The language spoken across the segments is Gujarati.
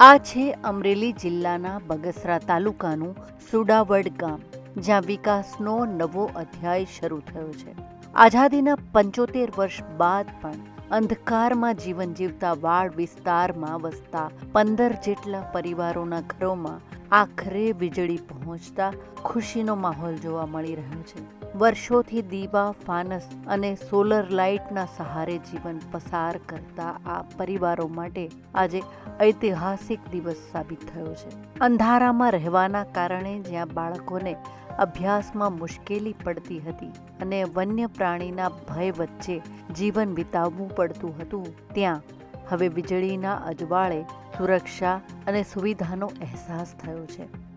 આ છે અમરેલી જિલ્લાના બગસરા તાલુકાનું સુડાવડ ગામ, જ્યાં વિકાસનો નવો અધ્યાય શરૂ થયો છે. આઝાદીના પંચોતેર વર્ષ બાદ પણ અંધકારમાં જીવન જીવતા વાડ વિસ્તારમાં વસતા પંદર જેટલા પરિવારોના ઘરોમાં આખરે વીજળી પહોંચતા ખુશીનો માહોલ જોવા મળી રહ્યો છે. વર્ષોથી દીવા, ફાનસ અને સોલર લાઇટના સહારે જીવન પસાર કરતા આ પરિવારો માટે આજે ઐતિહાસિક દિવસ સાબિત થયો છે. અંધારામાં રહેવાના કારણે જ્યાં બાળકોને અભ્યાસમાં મુશ્કેલી પડતી હતી અને વન્ય પ્રાણીના ભય વચ્ચે જીવન વિતાવવું પડતું હતું, ત્યાં હવે વીજળીના અજવાળે સુરક્ષા અને સુવિધાનો અહેસાસ થયો છે.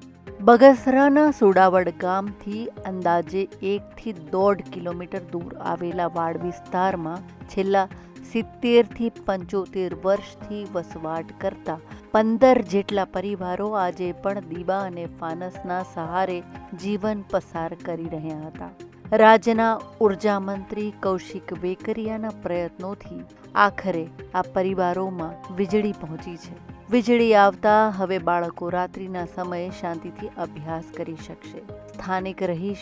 બગસરાના સુડાવડ ગામથી અંદાજે એકથી દોઢ કિલોમીટર દૂર આવેલા વાડ વિસ્તારમાં છેલ્લા સિત્તેરથી પંચોતેર વર્ષથી વસવાટ કરતા પંદર જેટલા પરિવારો આજે પણ દીવા અને ફાનસના સહારે જીવન પસાર કરી રહ્યા હતા. રાજ્યના ઊર્જા મંત્રી કૌશિક વેકરિયાના પ્રયત્નોથી આખરે આ પરિવારોમાં વીજળી પહોંચી છે. વીજળી આવતા હવે બાળકો રાત્રિના સમયે શાંતિથી અભ્યાસ કરી શકશે. સ્થાનિક રહીશ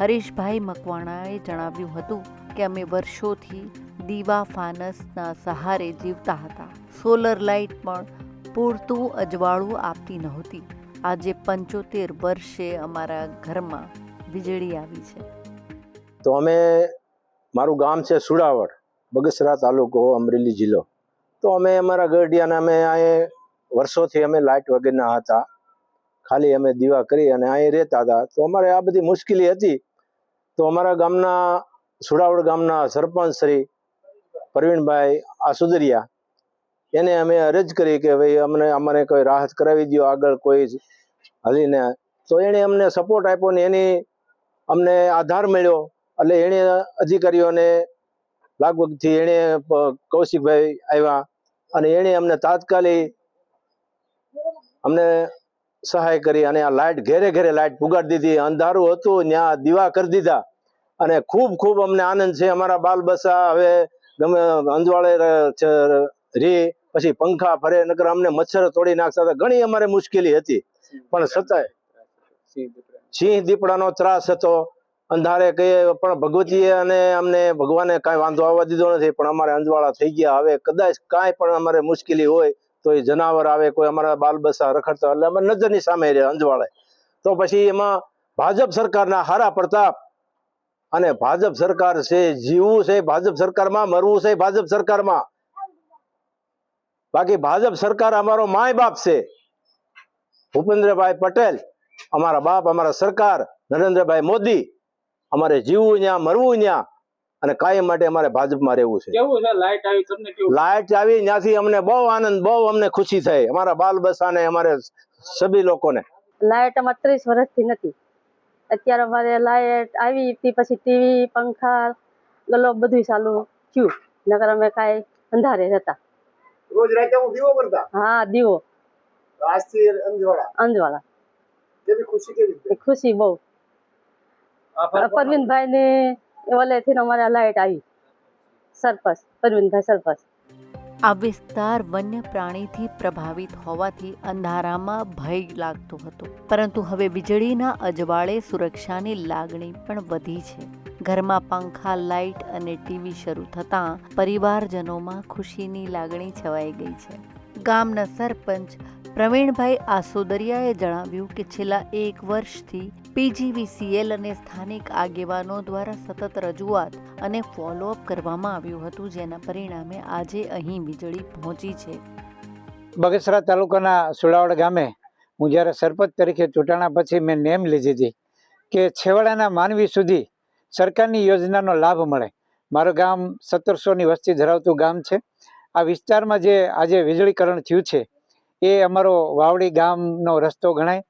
હરીશભાઈ મકવાણાએ જણાવ્યું હતું કે અમે વર્ષોથી દીવા ફાનસના સહારે જીવતા હતા. સોલર લાઇટ પણ પૂરતું અજવાળું આપતી નહોતી. આજે પંચોતેર વર્ષે અમારા ઘરમાં વીજળી આવી છે. તો અમે, મારું ગામ છે સુડાવડ, બગસરા તાલુકો, અમરેલી જિલ્લો. તો અમે અમારા ગરડિયાને અમે અહીં વર્ષોથી અમે લાઇટ વગેરેના હતા. ખાલી અમે દીવા કરી અને અહીં રહેતા હતા. તો અમારે આ બધી મુશ્કેલી હતી. તો અમારા ગામના, સુડાવડ ગામના સરપંચ શ્રી પ્રવીણભાઈ આસુદરિયા એને અમે અરજ કરી કે ભાઈ અમને, અમારે કોઈ રાહત કરાવી દો આગળ કોઈ હલીને. તો એણે અમને સપોર્ટ આપ્યો ને એની અમને આધાર મળ્યો. એટલે એણે અધિકારીઓને લાગવગથી એણે કૌશિકભાઈ આવ્યા અને એણે અમને તાત્કાલિક અમને સહાય કરી અને આ લાઇટ ઘેરે ઘેરે લાઇટ પુગાડી દીધી. અંધારું હતું ત્યાં દીવા કરી દીધા. અને ખૂબ ખૂબ અમને આનંદ છે. અમારા બાલ બસા હવે ગમે અંજવાળે ર- પછી પંખા ફરે, નકર અમને મચ્છર તોડી નાખતા હતા. ઘણી અમારે મુશ્કેલી હતી. પણ છતાંય સિંહ દીપડાનો ત્રાસ હતો. અંધારે કહીએ, પણ ભગવતીએ અને અમને ભગવાને કાંઈ વાંધો આવવા દીધો નથી. પણ અમારે અંજવાળા થઈ ગયા. હવે કદાચ કાંઈ પણ અમારે મુશ્કેલી હોય એ જનાવર આવે, કોઈ અમારા બાલબસા રખડતા એટલે અમે નજરની સામે રહ્યા અંજવાળે. તો પછી એમાં ભાજપ સરકારના હારા પ્રતાપ અને ભાજપ સરકાર છે, જીવવું છે, ભાજપ સરકારમાં મરવું છે, ભાજપ સરકારમાં. બાકી ભાજપ સરકાર અમારો માય બાપ છે. ભૂપેન્દ્રભાઈ પટેલ, અમારા બાપ, અમારા સરકાર, નરેન્દ્રભાઈ મોદી, અમારે જીવવું ત્યાં મરવું ત્યાં અને કાયમ માટે અમારે ભાજપમાં રહેવું છે. લાઈટ આવી તમને કેવું? લાઇટ આવી ત્યાંથી અમને બહુ આનંદ બહુ અમને ખુશી થઈ. અમારા બાલ બસાને અમારે સભી લોકોને. લાઈટ અમારે ત્રીસ વર્ષથી નથી. અત્યારે અમારે લાઈટ આવી હતી પછી ટીવી પંખા ગલો બધું ચાલુ થયું. નકર અમે કાંઈ અંધારે હતા રોજ રાતે હું દીવો કરતા? હા દીવો. આજથી અંજવાળા. અંજવાળા. કેવી ખુશી કેવી ખુશી બહુ. પરવીનભાઈ ને ઓલેથી અમારે લાઇટ આવી. સરપંચ પરવીનભાઈ સરપંચ આ વિસ્તાર વન્ય પ્રાણીથી પ્રભાવિત હોવાથી અંધારામાં ભય લાગતો હતો. પરંતુ હવે વીજળીના અજવાળે સુરક્ષાની લાગણી પણ વધી છે. ઘરમાં પંખા લાઇટ અને ટીવી શરૂ થતાં પરિવારજનોમાં ખુશીની લાગણી છવાઈ ગઈ છે. ગામના સરપંચ પ્રવીણભાઈ આસોદરિયાએ જણાવ્યું કે છેલ્લા એક વર્ષથી પીજીવીસીએલ અને સ્થાનિક આગેવાનો દ્વારા સતત રજૂઆત અને ફોલોઅપ કરવામાં આવ્યું હતું, જેના પરિણામે આજે અહીં વીજળી પહોંચી છે. બગસરા તાલુકાના સુડાવડ ગામે હું જ્યારે સરપંચ તરીકે ચૂંટાણા પછી મેં નેમ લીધી હતી કે છેવાડાના માનવી સુધી સરકારની યોજનાનો લાભ મળે. મારું ગામ સત્તરસોની વસ્તી ધરાવતું ગામ છે. આ વિસ્તારમાં જે આજે વીજળીકરણ થયું છે એ અમારો વાવડી ગામનો રસ્તો ગણાય.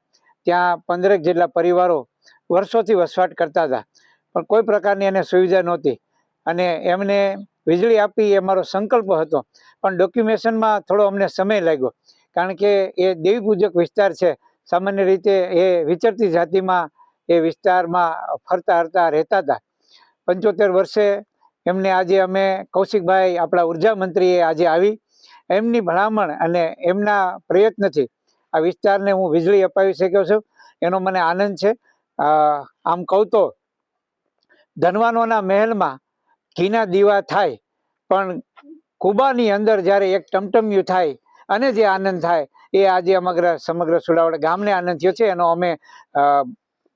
ત્યાં પંદરેક જેટલા પરિવારો વર્ષોથી વસવાટ કરતા હતા. પણ કોઈ પ્રકારની એને સુવિધા નહોતી. અને એમને વીજળી આપી એ મારો સંકલ્પ હતો. પણ ડોક્યુમેશનમાં થોડો અમને સમય લાગ્યો. કારણ કે એ દેવી પૂજક વિસ્તાર છે. સામાન્ય રીતે એ વિચરતી જાતિમાં એ વિસ્તારમાં ફરતા હરતા રહેતા હતા. પંચોતેર વર્ષે એમને આજે અમે કૌશિકભાઈ, આપણા ઊર્જા મંત્રીએ આજે આવી. એમની ભલામણ અને એમના પ્રયત્નથી આ વિસ્તારને હું વીજળી અપાવી શક્યો છું. એનો મને આનંદ છે. આમ કહું તો ધનવાનોના મહેલમાં ઘીના દીવા થાય, પણ કુબાની અંદર જ્યારે એક ટમટમ્યું થાય અને જે આનંદ થાય, એ આજે અમગ્ર સમગ્ર સુડાવડ ગામને આનંદ થયો છે. એનો અમે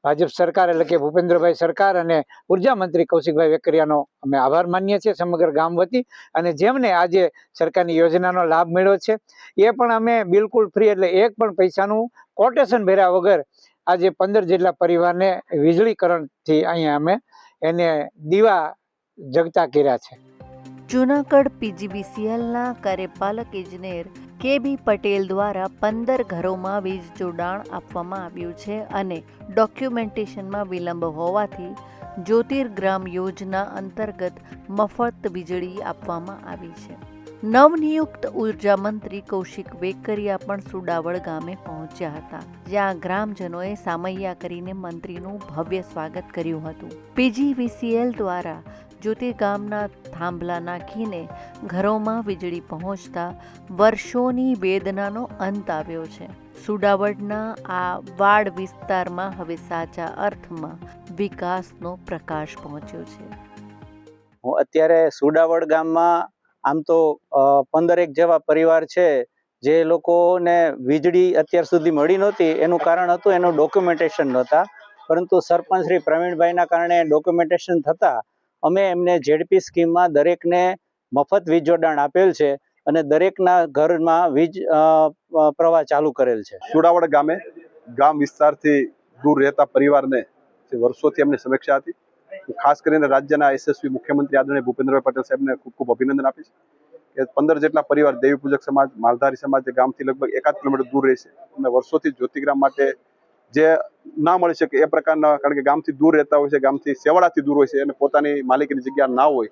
ભાજપ સરકાર એટલે કે ભૂપેન્દ્રભાઈ સરકાર અને ઊર્જા મંત્રી કૌશિકભાઈ વેકરિયાનો અમે આભાર માનીએ છીએ સમગ્ર ગામ વતી. અને જેમને આજે સરકારની યોજનાનો લાભ મળ્યો છે, એ પણ અમે બિલકુલ ફ્રી એટલે એક પણ પૈસાનું કોટેશન ભર્યા વગર આજે પંદર જેટલા પરિવારને વીજળીકરણથી અહીંયા અમે એને દીવા જગતા કર્યા છે. જૂનાગઢ પીજીબીસીએલના કાર્યપાલક ઇજનેર કે બી પટેલ દ્વારા પંદર ઘરોમાં વીજ જોડાણ આપવામાં આવ્યું છે અને ડોક્યુમેન્ટેશનમાં વિલંબ હોવાથી જ્યોતિર્ગ્રામ યોજના અંતર્ગત મફત વીજળી આપવામાં આવી છે. નવનિયુક્ત ઊર્જા મંત્રી કૌશિક વેકરિયા પણ સુડાવળ ગામે પહોંચ્યા હતા, જ્યાં ગ્રામજનોએ સામૈયા કરીને મંત્રીનું ભવ્ય સ્વાગત કર્યું હતું. પીજીવીસીએલ દ્વારા જ્યોતિર્ગામના થાંભલા નાખીને ઘરોમાં વીજળી પહોંચતા વર્ષોની વેદનાનો અંત આવ્યો છે. સુડાવડના આ વાડ વિસ્તારમાં હવે સાચા અર્થમાં વિકાસનો પ્રકાશ પહોંચ્યો છે. હું અત્યારે સુડાવડ ગામમાં આમ તો પંદરેક જેવા પરિવાર છે, જે લોકોને વીજળી અત્યાર સુધી મળી નહોતી. એનું કારણ હતું, એનું ડોક્યુમેન્ટેશન નહોતા. પરંતુ સરપંચ શ્રી પ્રવીણભાઈના કારણે ડોક્યુમેન્ટેશન થતાં અમે એમને ઝેડપી સ્કીમમાં દરેકને મફત વીજ જોડાણ આપેલ છે અને દરેકના ઘરમાં વીજ પ્રવાહ ચાલુ કરેલ છે. સુડાવડ ગામે ગામ વિસ્તારથી દૂર રહેતા પરિવારને વર્ષોથી એમની સમીક્ષા હતી ખાસ કરીને રાજ્યના યશસ્વી મુખ્યમંત્રી આદરણીય ભૂપેન્દ્રભાઈ પટેલ સાહેબને ખૂબ ખૂબ અભિનંદન આપીશ કે પંદર જેટલા પરિવાર દેવી પૂજક સમાજ, માલધારી સમાજ ગામથી લગભગ એકાદ કિલોમીટર દૂર રહેશે અને વર્ષોથી જ્યોતિગ્રામ માટે જે ના મળી શકે એ પ્રકારના, કારણ કે ગામથી દૂર રહેતા હોય છે, ગામથી સેવાડાથી દૂર હોય છે, અને પોતાની માલિકીની જગ્યા ના હોય.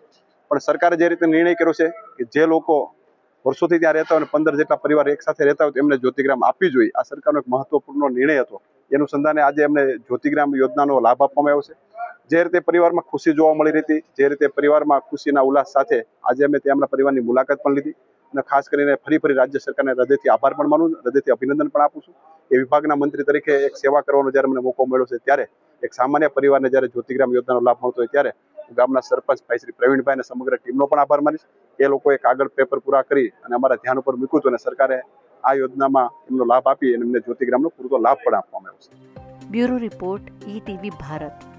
પણ સરકારે જે રીતે નિર્ણય કર્યો છે કે જે લોકો વર્ષોથી ત્યાં રહેતા હોય અને પંદર જેટલા પરિવાર એક સાથે રહેતા હોય, તો એમને જ્યોતિગ્રામ આપવી જોઈએ. આ સરકારનો એક મહત્વપૂર્ણ નિર્ણય હતો. એનું સંધાને આજે એમને જ્યોતિગ્રામ યોજનાનો લાભ આપવામાં આવ્યો છે. જે રીતે પરિવારમાં ખુશી જોવા મળી રહી જે રીતે પરિવારમાં ખુશીના ઉલ્લાસ સાથે આજે અમે તેમના પરિવારની મુલાકાત પણ લીધી. અને ખાસ કરીને ફરી ફરી રાજ્ય સરકારને હૃદયથી આભાર પણ માનું, હૃદયથી અભિનંદન પણ આપું છું. એ વિભાગના મંત્રી તરીકે એક સેવા કરવાનો જ્યારે મને મોકો મળ્યો છે ત્યારે, એક સામાન્ય પરિવારને જ્યારે જ્યોતિગ્રામ યોજનાનો લાભ મળતો હોય ત્યારે હું ગામના સરપંચ ભાઈ શ્રી પ્રવીણભાઈ અને સમગ્ર ટીમનો પણ આભાર માનીશ. એ લોકોએ કાગળ પેપર પૂરા કરી અને અમારા ધ્યાન ઉપર મૂક્યું હતું અને સરકારે આ યોજનામાં એમનો લાભ આપી અને એમને જ્યોતિગ્રામનો પૂરતો લાભ પણ આપવામાં આવ્યો છે. Bureau report ETV Bharat.